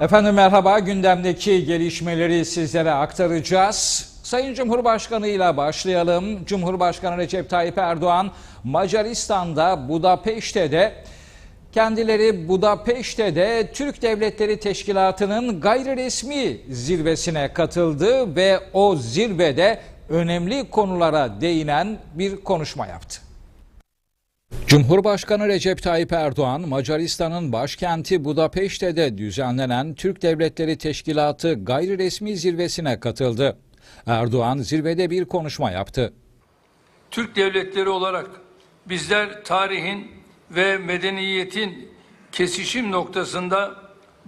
Efendim merhaba gündemdeki gelişmeleri sizlere aktaracağız. Sayın Cumhurbaşkanı ile başlayalım. Cumhurbaşkanı Recep Tayyip Erdoğan Macaristan'da Budapeşte'de kendileri Budapeşte'de Türk Devletleri Teşkilatı'nın gayri resmi zirvesine katıldı ve o zirvede önemli konulara değinen bir konuşma yaptı. Cumhurbaşkanı Recep Tayyip Erdoğan, Macaristan'ın başkenti Budapeşte'de düzenlenen Türk Devletleri Teşkilatı gayri resmi zirvesine katıldı. Erdoğan zirvede bir konuşma yaptı. Türk devletleri olarak bizler tarihin ve medeniyetin kesişim noktasında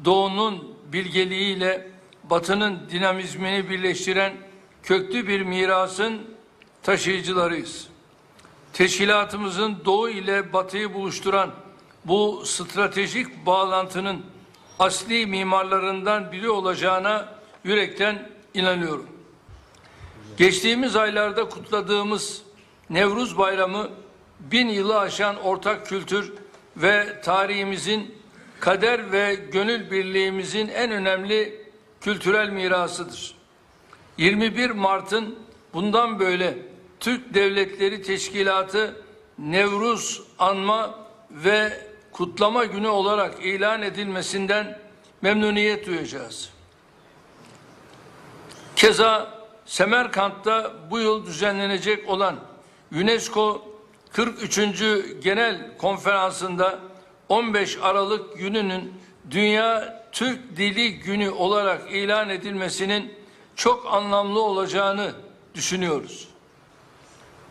doğunun bilgeliğiyle batının dinamizmini birleştiren köklü bir mirasın taşıyıcılarıyız. Teşkilatımızın doğu ile batıyı buluşturan bu stratejik bağlantının asli mimarlarından biri olacağına yürekten inanıyorum. Geçtiğimiz aylarda kutladığımız Nevruz Bayramı bin yılı aşan ortak kültür ve tarihimizin kader ve gönül birliğimizin en önemli kültürel mirasıdır. 21 Mart'ın bundan böyle Türk Devletleri Teşkilatı Nevruz anma ve kutlama günü olarak ilan edilmesinden memnuniyet duyacağız. Keza Semerkant'ta bu yıl düzenlenecek olan UNESCO 43. Genel Konferansı'nda 15 Aralık gününün Dünya Türk Dili Günü olarak ilan edilmesinin çok anlamlı olacağını düşünüyoruz.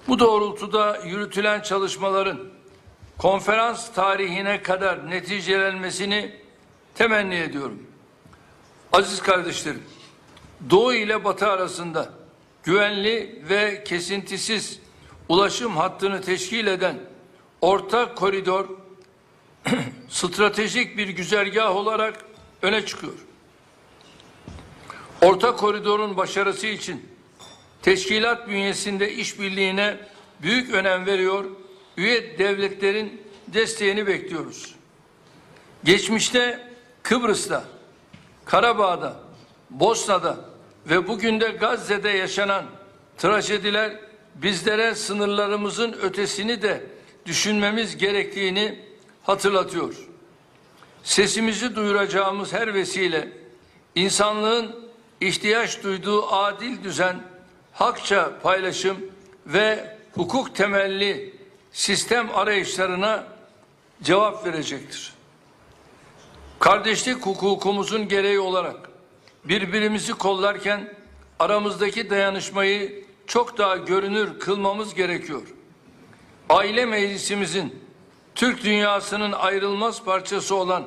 Bu doğrultuda yürütülen çalışmaların konferans tarihine kadar neticelenmesini temenni ediyorum. Aziz kardeşlerim, Doğu ile Batı arasında güvenli ve kesintisiz ulaşım hattını teşkil eden orta koridor stratejik bir güzergah olarak öne çıkıyor. Orta koridorun başarısı için teşkilat bünyesinde işbirliğine büyük önem veriyor, üye devletlerin desteğini bekliyoruz. Geçmişte Kıbrıs'ta, Karabağ'da, Bosna'da ve bugün de Gazze'de yaşanan trajediler bizlere sınırlarımızın ötesini de düşünmemiz gerektiğini hatırlatıyor. Sesimizi duyuracağımız her vesile insanlığın ihtiyaç duyduğu adil düzen, hakça paylaşım ve hukuk temelli sistem arayışlarına cevap verecektir. Kardeşlik hukukumuzun gereği olarak birbirimizi kollarken aramızdaki dayanışmayı çok daha görünür kılmamız gerekiyor. Aile meclisimizin Türk dünyasının ayrılmaz parçası olan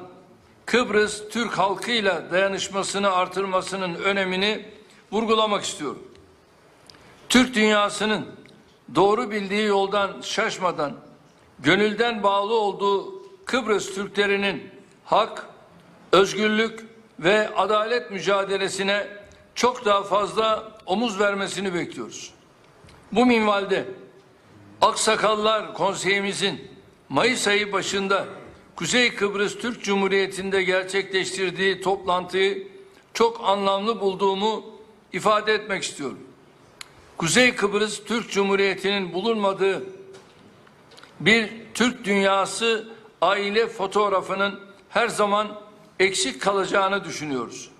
Kıbrıs Türk halkıyla dayanışmasını artırmasının önemini vurgulamak istiyorum. Türk dünyasının doğru bildiği yoldan şaşmadan gönülden bağlı olduğu Kıbrıs Türklerinin hak, özgürlük ve adalet mücadelesine çok daha fazla omuz vermesini bekliyoruz. Bu minvalde Aksakallar Konseyimizin Mayıs ayı başında Kuzey Kıbrıs Türk Cumhuriyeti'nde gerçekleştirdiği toplantıyı çok anlamlı bulduğumu ifade etmek istiyorum. Kuzey Kıbrıs Türk Cumhuriyeti'nin bulunmadığı bir Türk dünyası aile fotoğrafının her zaman eksik kalacağını düşünüyoruz.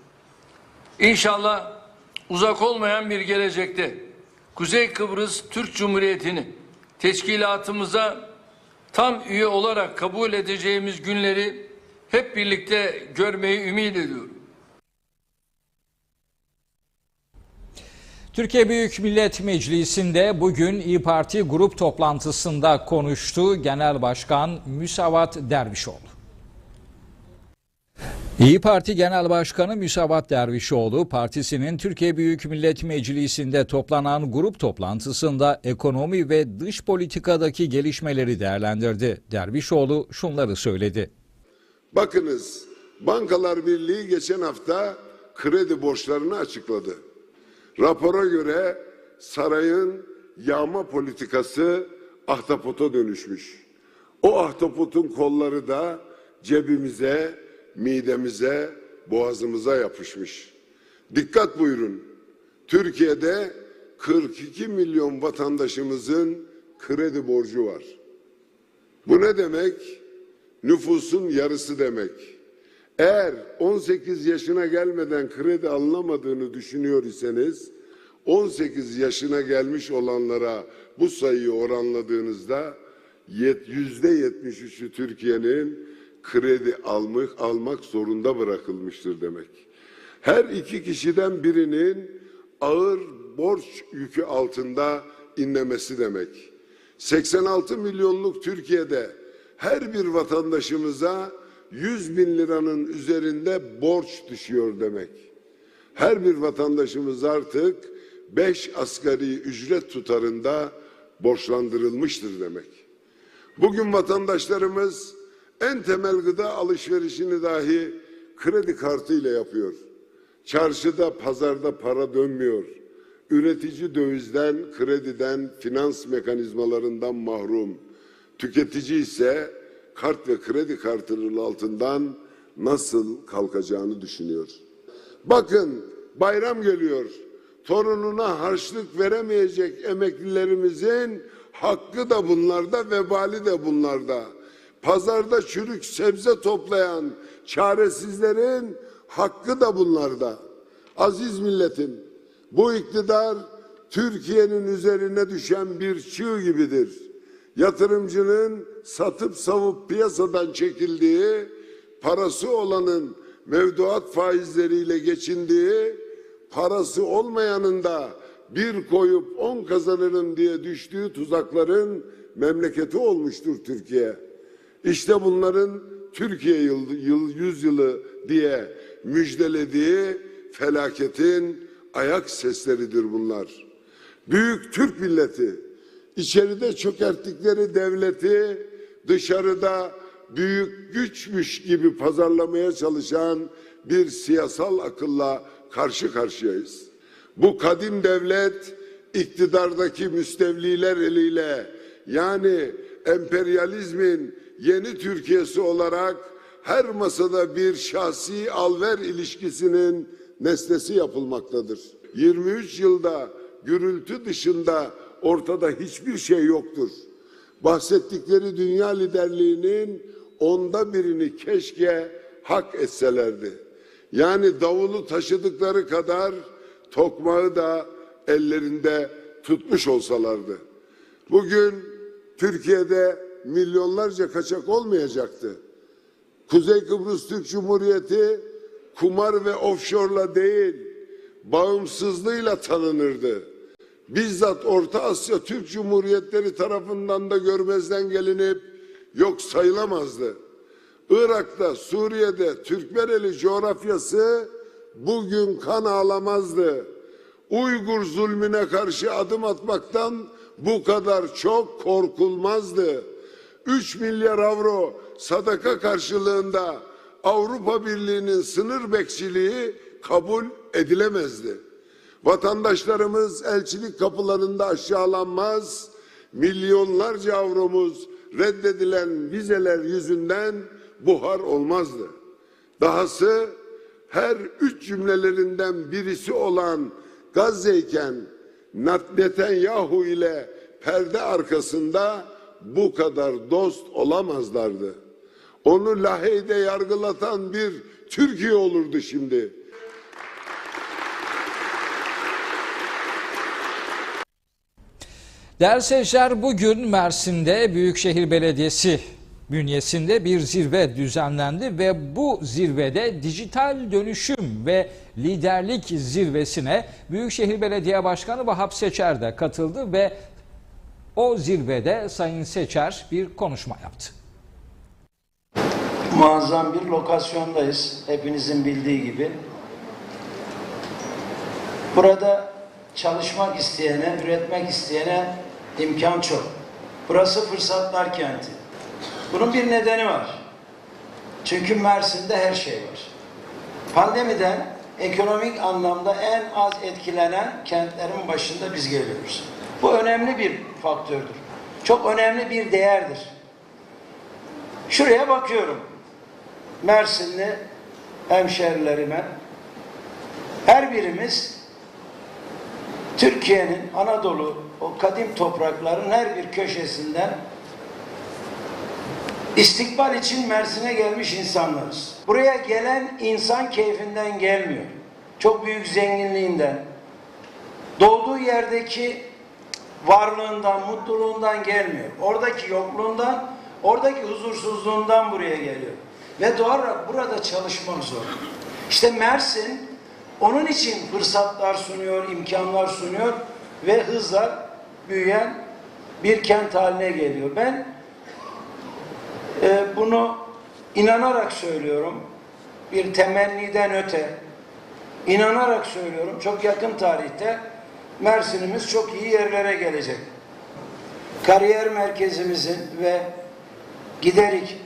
İnşallah uzak olmayan bir gelecekte Kuzey Kıbrıs Türk Cumhuriyeti'ni teşkilatımıza tam üye olarak kabul edeceğimiz günleri hep birlikte görmeyi ümit ediyorum. Türkiye Büyük Millet Meclisi'nde bugün İyi Parti grup toplantısında konuştu Genel Başkan Müsavat Dervişoğlu. İyi Parti Genel Başkanı Müsavat Dervişoğlu, partisinin Türkiye Büyük Millet Meclisi'nde toplanan grup toplantısında ekonomi ve dış politikadaki gelişmeleri değerlendirdi. Dervişoğlu şunları söyledi. Bakınız Bankalar Birliği geçen hafta kredi borçlarını açıkladı. Rapora göre sarayın yağma politikası ahtapota dönüşmüş. O ahtapotun kolları da cebimize, midemize, boğazımıza yapışmış. Dikkat buyurun. Türkiye'de 42 milyon vatandaşımızın kredi borcu var. Bu ne demek? Nüfusun yarısı demek. Eğer 18 yaşına gelmeden kredi alınamadığını düşünüyor iseniz 18 yaşına gelmiş olanlara bu sayıyı oranladığınızda yüzde 73'ü Türkiye'nin kredi almak, almak zorunda bırakılmıştır demek. Her iki kişiden birinin ağır borç yükü altında inlemesi demek. 86 milyonluk Türkiye'de her bir vatandaşımıza 100 bin liranın üzerinde borç düşüyor demek. Her bir vatandaşımız artık 5 asgari ücret tutarında borçlandırılmıştır demek. Bugün vatandaşlarımız en temel gıda alışverişini dahi kredi kartıyla yapıyor. Çarşıda, pazarda para dönmüyor. Üretici dövizden, krediden, finans mekanizmalarından mahrum. Tüketici ise kart ve kredi kartının altından nasıl kalkacağını düşünüyor. Bakın bayram geliyor. Torununa harçlık veremeyecek emeklilerimizin hakkı da bunlarda, vebali de bunlarda. Pazarda çürük sebze toplayan çaresizlerin hakkı da bunlarda. Aziz milletim, bu iktidar Türkiye'nin üzerine düşen bir çığ gibidir. Yatırımcının satıp savup piyasadan çekildiği, parası olanın mevduat faizleriyle geçindiği, parası olmayanın da bir koyup on kazanırım diye düştüğü tuzakların memleketi olmuştur Türkiye. İşte bunların Türkiye yıl, yıl, yüzyılı diye müjdelediği felaketin ayak sesleridir bunlar. Büyük Türk milleti içeride çökerttikleri devleti dışarıda büyük güçmüş gibi pazarlamaya çalışan bir siyasal akılla karşı karşıyayız. Bu kadim devlet iktidardaki müstevliler eliyle yani emperyalizmin yeni Türkiye'si olarak her masada bir şahsi alver ilişkisinin nesnesi yapılmaktadır. 23 yılda gürültü dışında ortada hiçbir şey yoktur. Bahsettikleri dünya liderliğinin onda birini keşke hak etselerdi. Yani davulu taşıdıkları kadar tokmağı da ellerinde tutmuş olsalardı. Bugün Türkiye'de milyonlarca kaçak olmayacaktı. Kuzey Kıbrıs Türk Cumhuriyeti kumar ve offshore'la değil, bağımsızlığıyla tanınırdı. Bizzat Orta Asya Türk Cumhuriyetleri tarafından da görmezden gelinip yok sayılamazdı. Irak'ta, Suriye'de Türkmeneli coğrafyası bugün kan ağlamazdı. Uygur zulmüne karşı adım atmaktan bu kadar çok korkulmazdı. 3 milyar avro sadaka karşılığında Avrupa Birliği'nin sınır bekçiliği kabul edilemezdi. Vatandaşlarımız elçilik kapılarında aşağılanmaz, milyonlarca avromuz reddedilen vizeler yüzünden buhar olmazdı. Dahası her üç cümlelerinden birisi olan Gazze'yken Netanyahu ile perde arkasında bu kadar dost olamazlardı. Onu Lahey'de yargılatan bir Türkiye olurdu şimdi. Değerli seyirciler bugün Mersin'de Büyükşehir Belediyesi bünyesinde bir zirve düzenlendi ve bu zirvede dijital dönüşüm ve liderlik zirvesine Büyükşehir Belediye Başkanı Vahap Seçer de katıldı ve o zirvede Sayın Seçer bir konuşma yaptı. muazzam bir lokasyondayız. Hepinizin bildiği gibi. Burada çalışmak isteyene, üretmek isteyene imkan çok. Burası fırsatlar kenti. Bunun bir nedeni var. Çünkü Mersin'de her şey var. Pandemiden ekonomik anlamda en az etkilenen kentlerin başında biz geliyoruz. Bu önemli bir faktördür. Çok önemli bir değerdir. Şuraya bakıyorum. Mersinli hemşerilerime her birimiz Türkiye'nin Anadolu o kadim toprakların her bir köşesinden istikbal için Mersin'e gelmiş insanlarız. Buraya gelen insan keyfinden gelmiyor. Çok büyük zenginliğinden, doğduğu yerdeki varlığından, mutluluğundan gelmiyor. Oradaki yokluğundan, oradaki huzursuzluğundan buraya geliyor. Ve doğal olarak burada çalışmak zor. İşte Mersin onun için fırsatlar sunuyor, imkanlar sunuyor ve hızla büyüyen bir kent haline geliyor. Ben e, bunu inanarak söylüyorum. Bir temenniden öte inanarak söylüyorum. Çok yakın tarihte Mersin'imiz çok iyi yerlere gelecek. Kariyer merkezimizin ve Giderik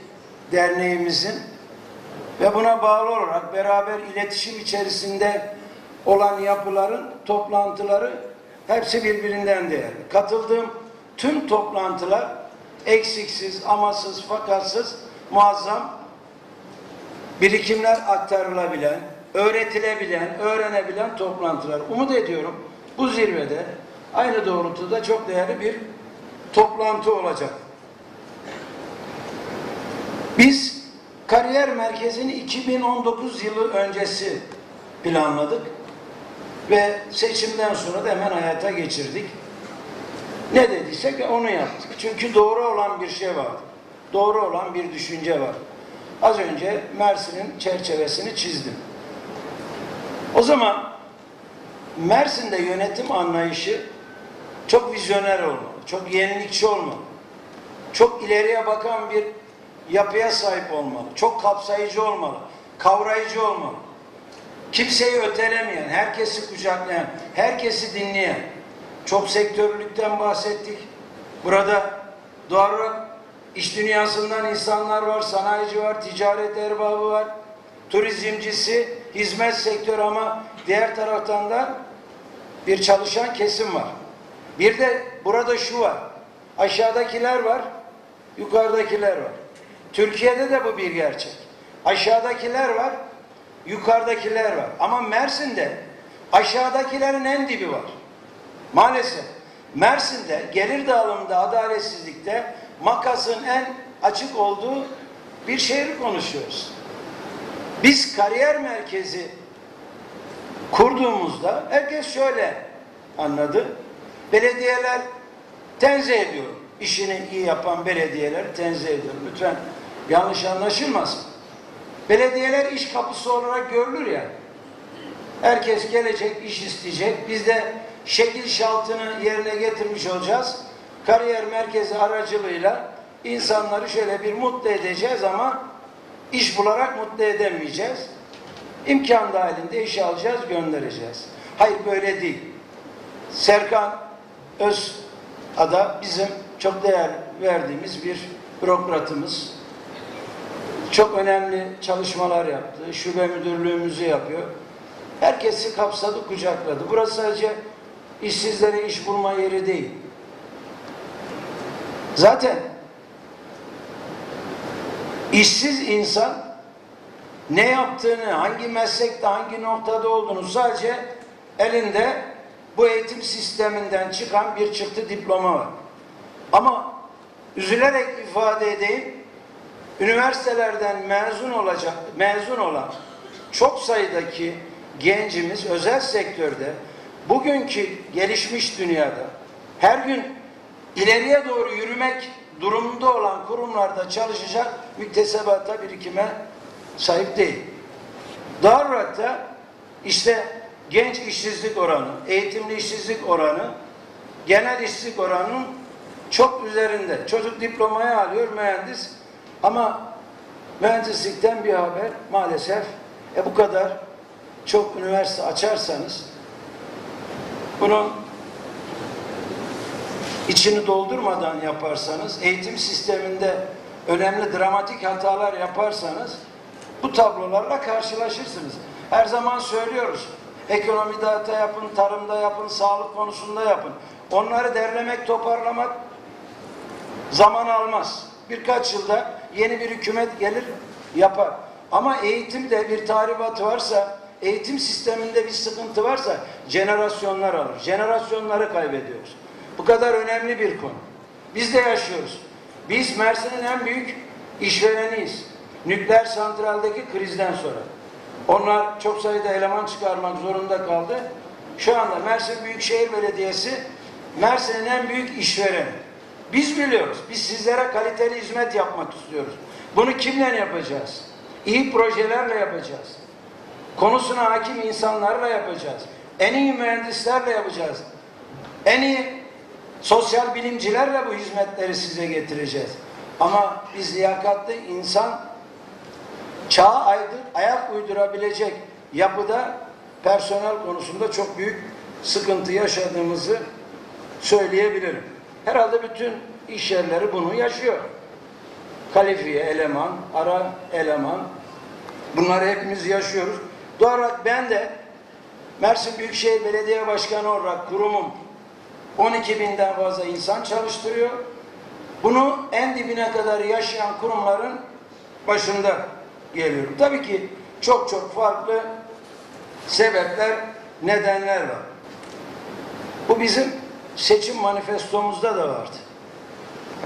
derneğimizin ve buna bağlı olarak beraber iletişim içerisinde olan yapıların toplantıları hepsi birbirinden değerli. Katıldığım tüm toplantılar eksiksiz, amasız, fakatsız, muazzam birikimler aktarılabilen, öğretilebilen, öğrenebilen toplantılar. Umut ediyorum bu zirvede aynı doğrultuda çok değerli bir toplantı olacak. Biz kariyer merkezini 2019 yılı öncesi planladık ve seçimden sonra da hemen hayata geçirdik. Ne dediysek onu yaptık. Çünkü doğru olan bir şey var. Doğru olan bir düşünce var. Az önce Mersin'in çerçevesini çizdim. O zaman Mersin'de yönetim anlayışı çok vizyoner olmalı, çok yenilikçi olmalı, çok ileriye bakan bir yapıya sahip olmalı, çok kapsayıcı olmalı, kavrayıcı olmalı. Kimseyi ötelemeyen, herkesi kucaklayan, herkesi dinleyen, çok sektörlülükten bahsettik. Burada doğal iş dünyasından insanlar var, sanayici var, ticaret erbabı var, turizmcisi, hizmet sektörü ama diğer taraftan da bir çalışan kesim var. Bir de burada şu var. Aşağıdakiler var, yukarıdakiler var. Türkiye'de de bu bir gerçek. Aşağıdakiler var, yukarıdakiler var. Ama Mersin'de aşağıdakilerin en dibi var. Maalesef Mersin'de gelir dağılımında adaletsizlikte makasın en açık olduğu bir şehri konuşuyoruz. Biz kariyer merkezi kurduğumuzda herkes şöyle anladı. Belediyeler tenzih ediyorum. İşini iyi yapan belediyeleri tenzih ediyorum. Lütfen yanlış anlaşılmasın. Belediyeler iş kapısı olarak görülür ya. Herkes gelecek, iş isteyecek. Biz de şekil şaltını yerine getirmiş olacağız. Kariyer merkezi aracılığıyla insanları şöyle bir mutlu edeceğiz ama iş bularak mutlu edemeyeceğiz. İmkan dahilinde iş alacağız, göndereceğiz. Hayır böyle değil. Serkan Özada bizim çok değer verdiğimiz bir bürokratımız. Çok önemli çalışmalar yaptı. Şube müdürlüğümüzü yapıyor. Herkesi kapsadı, kucakladı. Burası sadece işsizlere iş bulma yeri değil. Zaten işsiz insan ne yaptığını, hangi meslekte, hangi noktada olduğunu sadece elinde bu eğitim sisteminden çıkan bir çıktı diploma var. Ama üzülerek ifade edeyim, üniversitelerden mezun olacak, mezun olan çok sayıdaki gencimiz özel sektörde bugünkü gelişmiş dünyada her gün ileriye doğru yürümek durumunda olan kurumlarda çalışacak müktesebata birikime sahip değil. Doğal olarak da işte genç işsizlik oranı, eğitimli işsizlik oranı, genel işsizlik oranının çok üzerinde. Çocuk diplomayı alıyor mühendis ama mühendislikten bir haber maalesef e bu kadar çok üniversite açarsanız bunun içini doldurmadan yaparsanız, eğitim sisteminde önemli dramatik hatalar yaparsanız bu tablolarla karşılaşırsınız. Her zaman söylüyoruz. Ekonomide hata yapın, tarımda yapın, sağlık konusunda yapın. Onları derlemek, toparlamak zaman almaz. Birkaç yılda yeni bir hükümet gelir, yapar. Ama eğitimde bir tahribat varsa, eğitim sisteminde bir sıkıntı varsa jenerasyonlar alır. Jenerasyonları kaybediyoruz. Bu kadar önemli bir konu. Biz de yaşıyoruz. Biz Mersin'in en büyük işvereniyiz. Nükleer santraldeki krizden sonra. Onlar çok sayıda eleman çıkarmak zorunda kaldı. Şu anda Mersin Büyükşehir Belediyesi Mersin'in en büyük işvereni. Biz biliyoruz. Biz sizlere kaliteli hizmet yapmak istiyoruz. Bunu kimle yapacağız? İyi projelerle yapacağız. Konusuna hakim insanlarla yapacağız. En iyi mühendislerle yapacağız. En iyi sosyal bilimcilerle bu hizmetleri size getireceğiz. Ama biz liyakatlı insan çağa aydır, ayak uydurabilecek yapıda personel konusunda çok büyük sıkıntı yaşadığımızı söyleyebilirim. Herhalde bütün iş yerleri bunu yaşıyor. Kalifiye eleman, ara eleman bunları hepimiz yaşıyoruz. Doğal olarak ben de Mersin Büyükşehir Belediye Başkanı olarak kurumum 12 binden fazla insan çalıştırıyor. Bunu en dibine kadar yaşayan kurumların başında geliyorum. Tabii ki çok çok farklı sebepler, nedenler var. Bu bizim seçim manifestomuzda da vardı.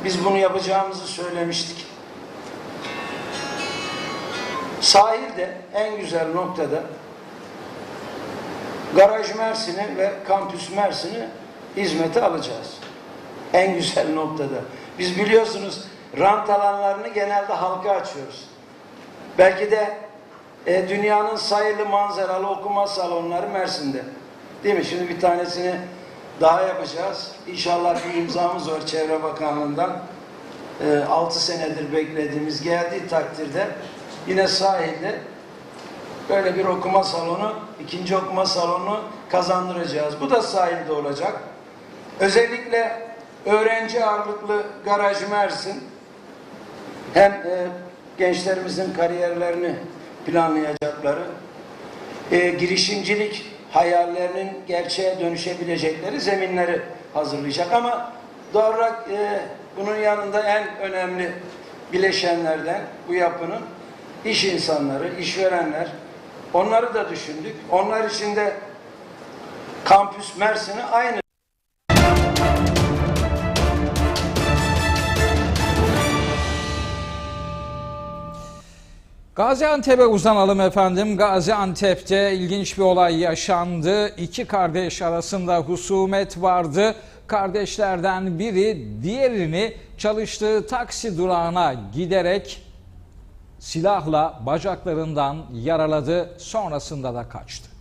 Biz bunu yapacağımızı söylemiştik. Sahilde en güzel noktada Garaj Mersin'i ve Kampüs Mersin'i hizmete alacağız. En güzel noktada. Biz biliyorsunuz rant alanlarını genelde halka açıyoruz. Belki de e, dünyanın sayılı manzaralı okuma salonları Mersin'de. Değil mi? Şimdi bir tanesini daha yapacağız. İnşallah bir imzamız var Çevre Bakanlığı'ndan. E, 6 senedir beklediğimiz geldiği takdirde yine sahilde böyle bir okuma salonu, ikinci okuma salonu kazandıracağız. Bu da sahilde olacak. Özellikle öğrenci ağırlıklı garaj Mersin hem e, gençlerimizin kariyerlerini planlayacakları, e, girişimcilik hayallerinin gerçeğe dönüşebilecekleri zeminleri hazırlayacak. Ama doğal e, bunun yanında en önemli bileşenlerden bu yapının iş insanları, işverenler, onları da düşündük. Onlar için de kampüs Mersin'i aynı Gaziantep'e uzanalım efendim. Gaziantep'te ilginç bir olay yaşandı. İki kardeş arasında husumet vardı. Kardeşlerden biri diğerini çalıştığı taksi durağına giderek silahla bacaklarından yaraladı. Sonrasında da kaçtı.